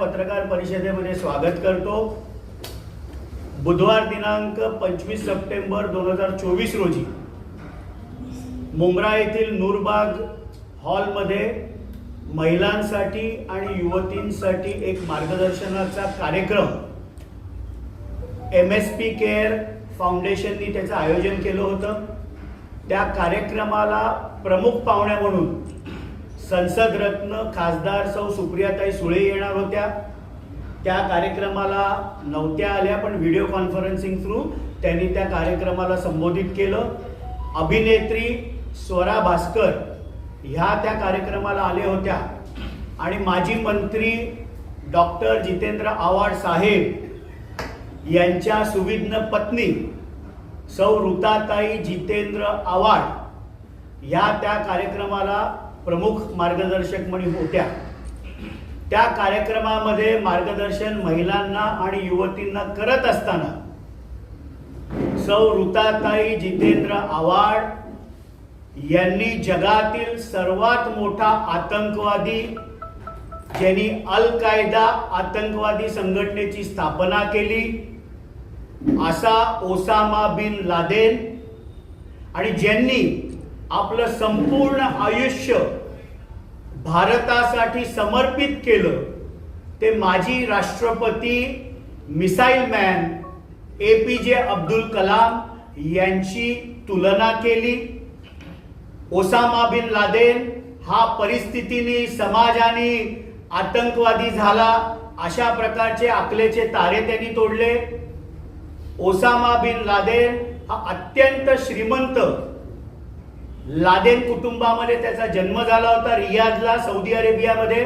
पत्रकार परिषदेमध्ये स्वागत करतो. बुधवार दिनांक पंचवीस सप्टेंबर दोन हजार चोवीस रोजी मुंब्रा येथील नूरबाग हॉलमध्ये महिलांसाठी आणि युवतींसाठी एक मार्गदर्शनाचा कार्यक्रम एम एस पी केअर फाउंडेशननी त्याचं आयोजन केलं होतं. त्या कार्यक्रमाला प्रमुख पाहुण्या म्हणून संसद रत्न खासदार सौ सुप्रियाताई सुळे येणार होत्या. त्या कार्यक्रमाला नव्हत्या आल्या पण व्हिडिओ कॉन्फरन्सिंग थ्रू त्यांनी त्या कार्यक्रमाला संबोधित केलं. अभिनेत्री स्वरा भास्कर ह्या त्या कार्यक्रमाला आल्या होत्या. आणि माजी मंत्री डॉक्टर जितेंद्र आव्हाड साहेब यांच्या सुविघ्न पत्नी सौ ऋताताई जितेंद्र आव्हाड ह्या त्या कार्यक्रमाला प्रमुख मार्गदर्शक म्हणून होत्या. त्या कार्यक्रमामध्ये मार्गदर्शन महिलांना आणि युवतींना करत असताना सौ ऋताताई जितेंद्र आव्हाड यांनी जगातील सर्वात मोठा आतंकवादी ज्यांनी अल कायदा आतंकवादी संघटनेची स्थापना केली असा ओसामा बिन लादेन आणि ज्यांनी आपलं संपूर्ण आयुष्य भारतासाठी समर्पित केलं ते माजी राष्ट्रपती मिसाईल मॅन ए पी जे अब्दुल कलाम यांची तुलना केली. ओसामा बिन लादेन हा परिस्थितीने समाजाने आतंकवादी झाला अशा प्रकारचे आकलेचे तारे त्यांनी तोडले. ओसामा बिन लादेन हा अत्यंत श्रीमंत लादेन कुटुंबामध्ये त्याचा जन्म झाला होता रियाजला सौदी अरेबियामध्ये.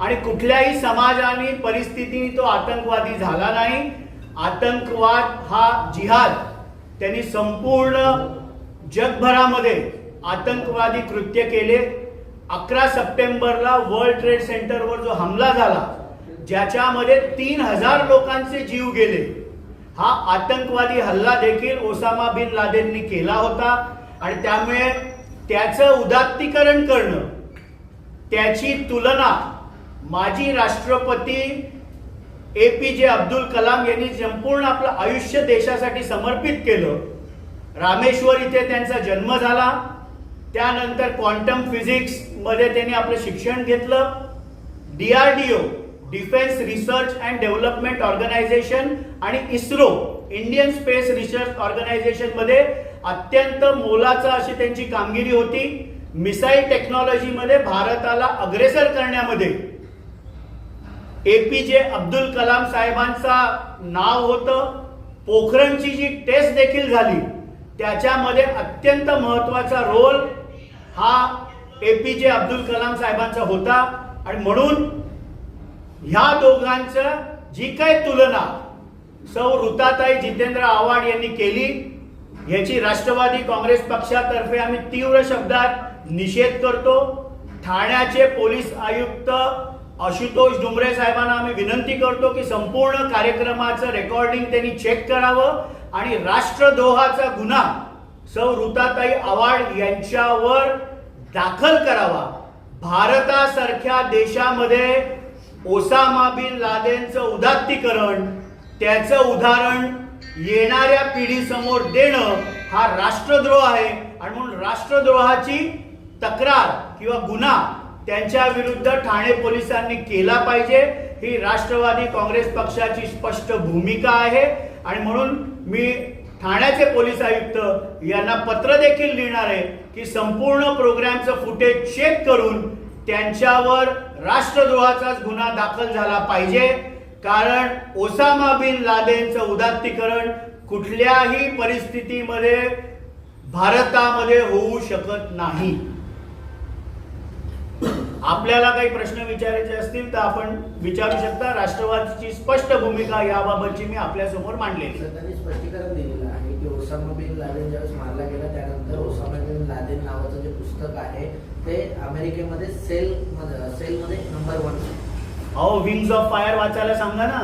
आणि कुठल्याही समाजाने परिस्थितीने तो आतंकवादी झाला नाही. आतंकवाद हा जिहाद. त्यांनी संपूर्ण जगभरामध्ये आतंकवादी कृत्य केले. अकरा सप्टेंबरला वर्ल्ड ट्रेड सेंटरवर जो हमला झाला ज्याच्यामध्ये तीन हजार लोकांचे जीव गेले. हा आतंकवादी हल्ला देखील ओसामा बिन लादेननी केला होता. आणि त्यामुळे त्याचं उदात्तीकरण करणं त्याची तुलना माजी राष्ट्रपती ए पी जे अब्दुल कलाम यांनी संपूर्ण आपलं आयुष्य देशासाठी समर्पित केलं. रामेश्वर इथे त्यांचा जन्म झाला. त्यानंतर क्वांटम फिजिक्समध्ये त्यांनी आपलं शिक्षण घेतलं. DRDO defence research and development organisation आणि इस्रो इंडियन स्पेस रिसर्च ऑर्गनायझेशनमध्ये अत्यंत मोलाचा अशी त्यांची कामगिरी होती. मिसाईल टेक्नॉलॉजीमध्ये भारताला अग्रेसर करण्यामध्ये. एपीजे अब्दुल कलाम साहेबांचा नाव होतं. पोखरणची जी टेस्ट देखील झाली त्याच्यामध्ये अत्यंत महत्त्वाचा रोल हा एपीजे अब्दुल कलाम साहेबांचा होता. आणि म्हणून ह्या दोघांचं जी काय तुलना सौ ऋताताई जितेंद्र आव्हाड यांनी केली याची राष्ट्रवादी काँग्रेस पक्षातर्फे आम्ही तीव्र शब्दात निषेध करतो. ठाण्याचे पोलीस आयुक्त आशुतोष डुमरे साहेबांना आम्ही विनंती करतो की संपूर्ण कार्यक्रमाचं रेकॉर्डिंग त्यांनी चेक करावं आणि राष्ट्रद्रोहाचा गुन्हा सौ ऋताताई आव्हाड यांच्यावर दाखल करावा. भारतासारख्या देशामध्ये ओसामा बिन लादेनचं उदात्तीकरण त्याचं उदाहरण येणाऱ्या पिढीसमोर देणं हा राष्ट्रद्रोह आहे. आणि म्हणून राष्ट्रद्रोहाची तक्रार किंवा गुन्हा त्यांच्या विरुद्ध ठाणे पोलिसांनी केला पाहिजे. ही राष्ट्रवादी काँग्रेस पक्षाची स्पष्ट भूमिका आहे. आणि म्हणून मी ठाण्याचे पोलीस आयुक्त यांना पत्र देखील लिहिणार आहे की संपूर्ण प्रोग्रामचं फुटेज चेक करून त्यांच्यावर राष्ट्रद्रोहाचाच गुन्हा दाखल झाला पाहिजे. कारण ओसामा बिन लादेनचं उदात्तीकरण कुठल्याही परिस्थितीमध्ये भारतामध्ये होऊ शकत नाही. आपल्याला काही प्रश्न विचारायचे असतील तर आपण विचारू शकता. राष्ट्रवादीची स्पष्ट भूमिका याबाबतची मी आपल्यासमोर मांडलेली. त्यांनी स्पष्टीकरण दिलेलं आहे की ओसामा बिन लादेन ज्यावेळेस मारला गेला त्यानंतर ओसामा बिन लादेन नावाचं जे पुस्तक आहे ते अमेरिकेमध्ये सेल सेलमध्ये नंबर वन अहो विंग्स ऑफ फायर वाचायला सांगा ना.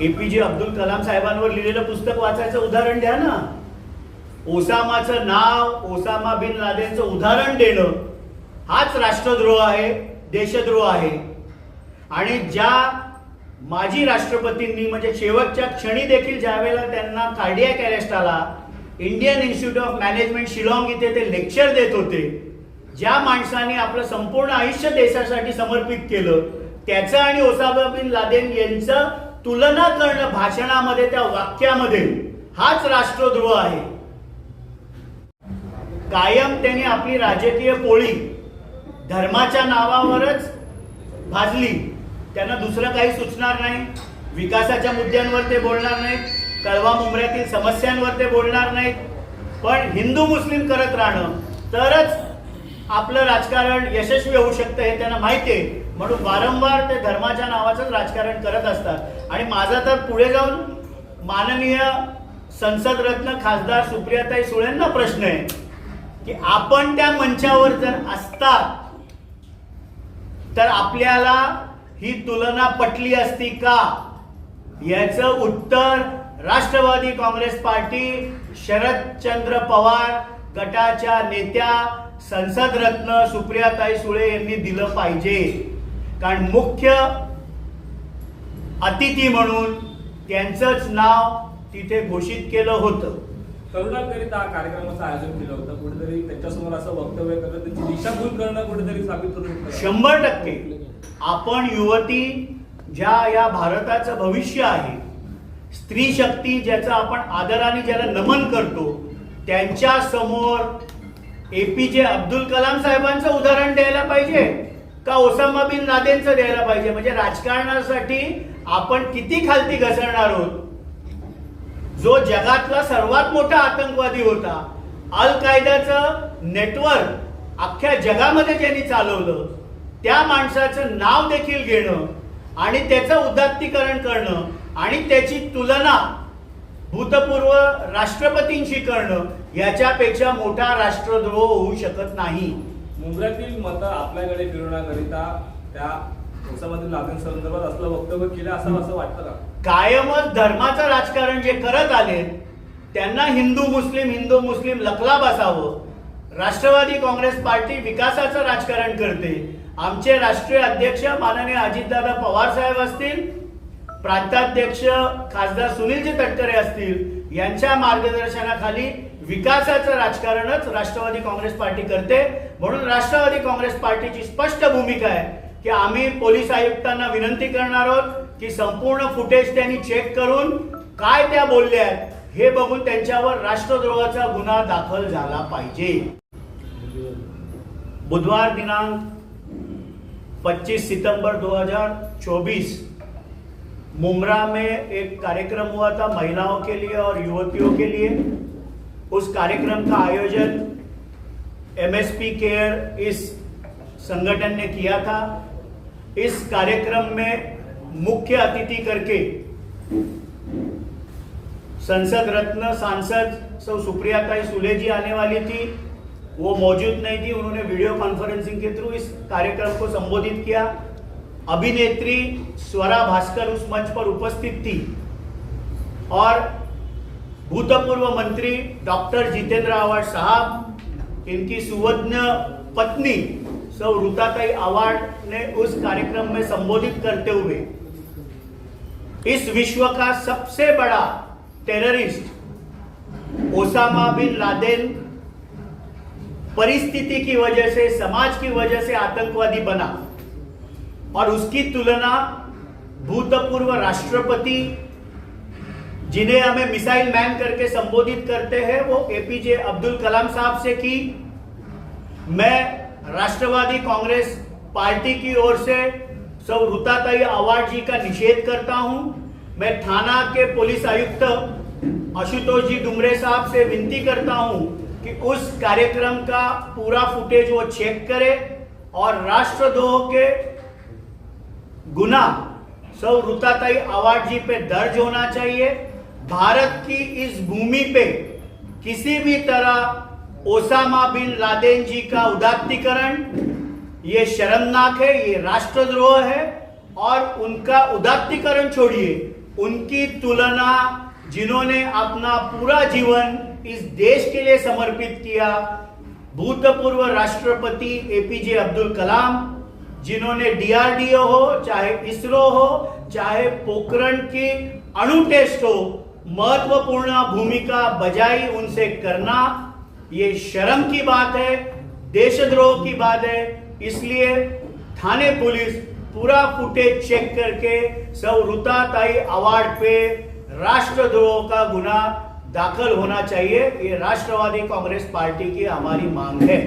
एपीजे अब्दुल कलाम साहेबांवर लिहिलेलं पुस्तक वाचायचं उदाहरण द्या ना. ओसामाचं नाव ओसामा बिन लादेनचं उदाहरण देणं हाच राष्ट्रद्रोह आहे देशद्रोह आहे. आणि ज्या माजी राष्ट्रपतींनी म्हणजे शेवटच्या क्षणी देखील ज्यावेळेला त्यांना कार्डियक अरेस्ट आला Indian institute of management Shillong इथे ते लेक्चर देत होते. ज्या माणसाने आपलं संपूर्ण आयुष्य देशासाठी समर्पित केलं त्याचं आणि ओसामा बिन लादेन यांचं तुलना करणं भाषणामध्ये त्या वाक्यामध्ये हाच राष्ट्रद्रोह आहे. कायम त्यांनी आपली राजकीय पोळी धर्माच्या नावावरच भाजली. त्यांना दुसरं काही सुचणार नाही. विकासाच्या मुद्द्यांवर ते बोलणार नाहीत. कळवा मुंबऱ्यातील समस्यांवर ते बोलणार नाहीत. पण हिंदू मुस्लिम करत राहणं तरच आपलं राजकारण यशस्वी होऊ शकतं हे त्यांना माहिती आहे. म्हणून वारंवार ते धर्माच्या नावाचंच राजकारण करत असतात. आणि माझा तर पुढे जाऊन माननीय संसद रत्न खासदार सुप्रियाताई सुळेंना प्रश्न आहे की आपण त्या मंचावर जर असतात तर आपल्याला ही तुलना पटली असती का? याचं उत्तर राष्ट्रवादी काँग्रेस पार्टी शरदचंद्र पवार गटाच्या नेत्या संसद रत्न सुप्रियाताई सुळे यांनी दिलं पाहिजे. कारण मुख्य अतिथी म्हणून त्यांचंच नाव तिथे घोषित केलं होतं. तरुणांकरिता कार्यक्रमाचं आयोजन केलं होतं. कुठेतरी त्यांच्यासमोर असं वक्तव्य करणं त्यांची दिशाभूल करणं कुठेतरी साबित करू शकतं शंभर टक्के. आपण युवती ज्या या भारताचं भविष्य आहे स्त्री शक्ती ज्याचा आपण आदराने ज्याला नमन करतो त्यांच्यासमोर एपीजे अब्दुल कलाम साहेबांचं उदाहरण द्यायला पाहिजे का ओसामा बिन लादेनचं द्यायला पाहिजे? म्हणजे राजकारणासाठी आपण किती खालती घसरणार आहोत? जो जगातला सर्वात मोठा आतंकवादी होता अल कायद्याचं नेटवर्क अख्ख्या जगामध्ये ज्यांनी चालवलं त्या माणसाचं नाव देखील घेणं आणि त्याचं उदात्तीकरण करणं आणि त्याची तुलना भूतपूर्व राष्ट्रपतींशी करणं याच्यापेक्षा मोठा राष्ट्रद्रोह होऊ शकत नाही. मुंबईतील मतं आपल्याकडे फिरवण्याकरिता त्या संदर्भात असलं वक्तव्य केलं असं असं वाटतं का? कायमच धर्माचं राजकारण जे करत आले त्यांना हिंदू मुस्लिम हिंदू मुस्लिम लकला बसावं राष्ट्रवादी काँग्रेस पार्टी विकासाचं राजकारण करते. आमचे राष्ट्रीय अध्यक्ष माननीय अजितदादा पवार साहेब असतील प्रांताध्यक्ष खासदार सुनीलजी तटकरे असतील यांच्या मार्गदर्शनाखाली विकासाचं राजकारणच राष्ट्रवादी काँग्रेस पार्टी करते. म्हणून राष्ट्रवादी काँग्रेस पार्टीची स्पष्ट भूमिका आहे की आम्ही पोलीस आयुक्तांना विनंती करणार आहोत की संपूर्ण फुटेज त्यांनी चेक करून काय त्या बोलल्या आहेत हे बघून त्यांच्यावर राष्ट्रद्रोहाचा गुन्हा दाखल झाला पाहिजे. बुधवार दिनांक 25 सितंबर 2024 मुमरा में एक कार्यक्रम हुआ था महिलाओं के लिए और युवतियों के लिए। उस कार्यक्रम का आयोजन एमएसपी केयर इस संगठन ने किया था। इस कार्यक्रम में मुख्य अतिथि करके संसद रत्न सांसद सौ सुप्रियाताई सुले जी आने वाली थी। वो मौजूद नहीं थी, उन्होंने वीडियो कॉन्फ्रेंसिंग के थ्रू इस कार्यक्रम को संबोधित किया। अभिनेत्री स्वरा भास्कर उस मंच पर उपस्थित थी और भूतपूर्व मंत्री डॉक्टर जितेंद्र आवाड साहब, इनकी सुवर्ण पत्नी सौ रुताताई आवाड ने उस कार्यक्रम में संबोधित करते हुए, इस विश्व का सबसे बड़ा टेररिस्ट ओसामा बिन लादेन परिस्थिति की वजह से, समाज की वजह से आतंकवादी बना। और उसकी तुलना भूतपूर्व राष्ट्रपति जिन्हें हमें मिसाइल मैन करके संबोधित करते हैं, वो एपीजे अब्दुल कलाम साहब से की। मैं राष्ट्रवादी कांग्रेस पार्टी की ओर से सौ रुताताई अवार्ड जी का निषेध करता हूँ। मैं थाना के पुलिस आयुक्त आशुतोष जी डुमरे साहब से विनती करता हूँ कि उस कार्यक्रम का पूरा फुटेज वो चेक करे और राष्ट्रद्रोह के गुना। सौ रुताताई अवार्ड जी पे दर्ज होना चाहिए। भारत की इस भूमि पे किसी भी तरह ओसामा बिन लादेन जी का उदात्तीकरण, ये शर्मनाक है, ये राष्ट्रद्रोह है, और उनका उदात्तीकरण छोड़िए। उनकी तुलना जिन्होंने अपना पूरा जीवन इस देश के लिए समर्पित किया, भूतपूर्व राष्ट्रपति एपीजे अब्दुल कलाम जिन्होंने डीआरडीओ हो, चाहे इसरो हो, चाहे पोखरण की अणु टेस्ट हो, महत्वपूर्ण भूमिका बजाई उनसे करना, ये शर्म की बात है, देशद्रोह की बात है। इसलिए थाने पुलिस पूरा फुटेज चेक करके सब रुताताई अवार्ड पे राष्ट्रद्रोह का गुना दाखिल होना चाहिए। ये राष्ट्रवादी कांग्रेस पार्टी की हमारी मांग है।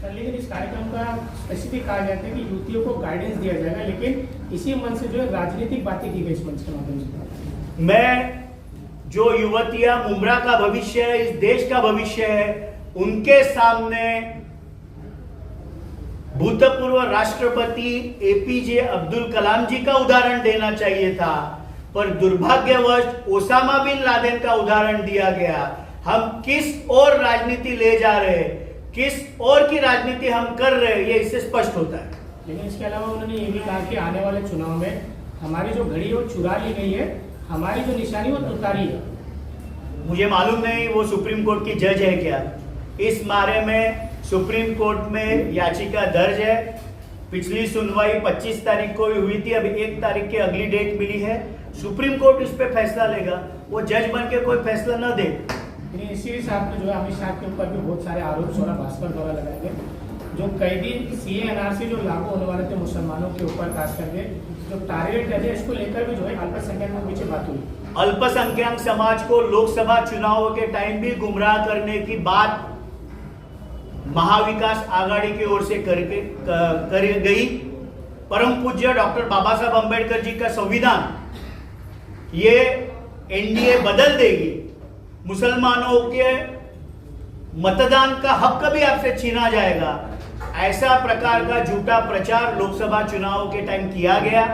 सर, लेकिन इस कार्यक्रम का स्पेसिफिक कहा गया था कि युवतियों को गाइडेंस दिया जाएगा लेकिन इसी मन से जो है राजनीतिक बातें की गई इस मंच के माध्यम से। मैं जो युवतियाँ मुमरा का भविष्य है इस देश का भविष्य है उनके सामने भूतपूर्व राष्ट्रपति एपीजे अब्दुल कलाम जी का उदाहरण देना चाहिए था पर दुर्भाग्यवश ओसामा बिन लादेन का उदाहरण दिया गया। हम किस और राजनीति ले जा रहे हैं? किस और की राजनीति हम कर रहे हैं ये इससे स्पष्ट होता है। लेकिन इसके अलावा उन्होंने ये भी कहा कि आने वाले चुनाव में हमारी जो घड़ी है वो चुरा ली गई है। हमारी जो निशानी वो तुतारी है। मुझे मालूम नहीं वो सुप्रीम कोर्ट की जज है क्या। इस बारे में सुप्रीम कोर्ट में याचिका दर्ज है। पिछली सुनवाई 25 तारीख को ही हुई थी अभी एक तारीख की अगली डेट मिली है। सुप्रीम कोर्ट इस पे फैसला लेगा। वो जज बन के कोई फैसला न दे। इसी साथ में जो है अमित शाह के ऊपर भी बहुत सारे आरोप, सोना, भास्कर द्वारा लगाए गए जो कैदी सी एनआरसी जो लागू होने वाले थे मुसलमानों के ऊपर, खास करके, जो टारगेट रहते हैं इसको लेकर भी जो है, अल्पसंख्यक के पीछे बात हुई। अल्पसंख्यक समाज को लोकसभा चुनाव के टाइम भी गुमराह करने की बात महाविकास आघाड़ी की ओर से करके, क- करी गई। परम पूज्य डॉक्टर बाबा साहब अंबेडकर जी का संविधान, ये एनडीए बदल देगी। मुसलमानों के मतदान का हक भी आपसे छीना जाएगा। ऐसा प्रकार का झूठा प्रचार लोकसभा चुनाव के टाइम किया गया।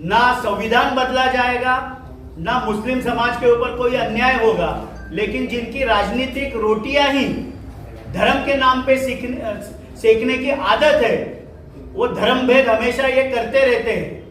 ना संविधान बदला जाएगा, ना मुस्लिम समाज के ऊपर कोई अन्याय होगा, लेकिन जिनकी राजनीतिक रोटियाँ ही धर्म के नाम पे सीखने सेकने की आदत है, वो धर्म भेद हमेशा ये करते रहते हैं।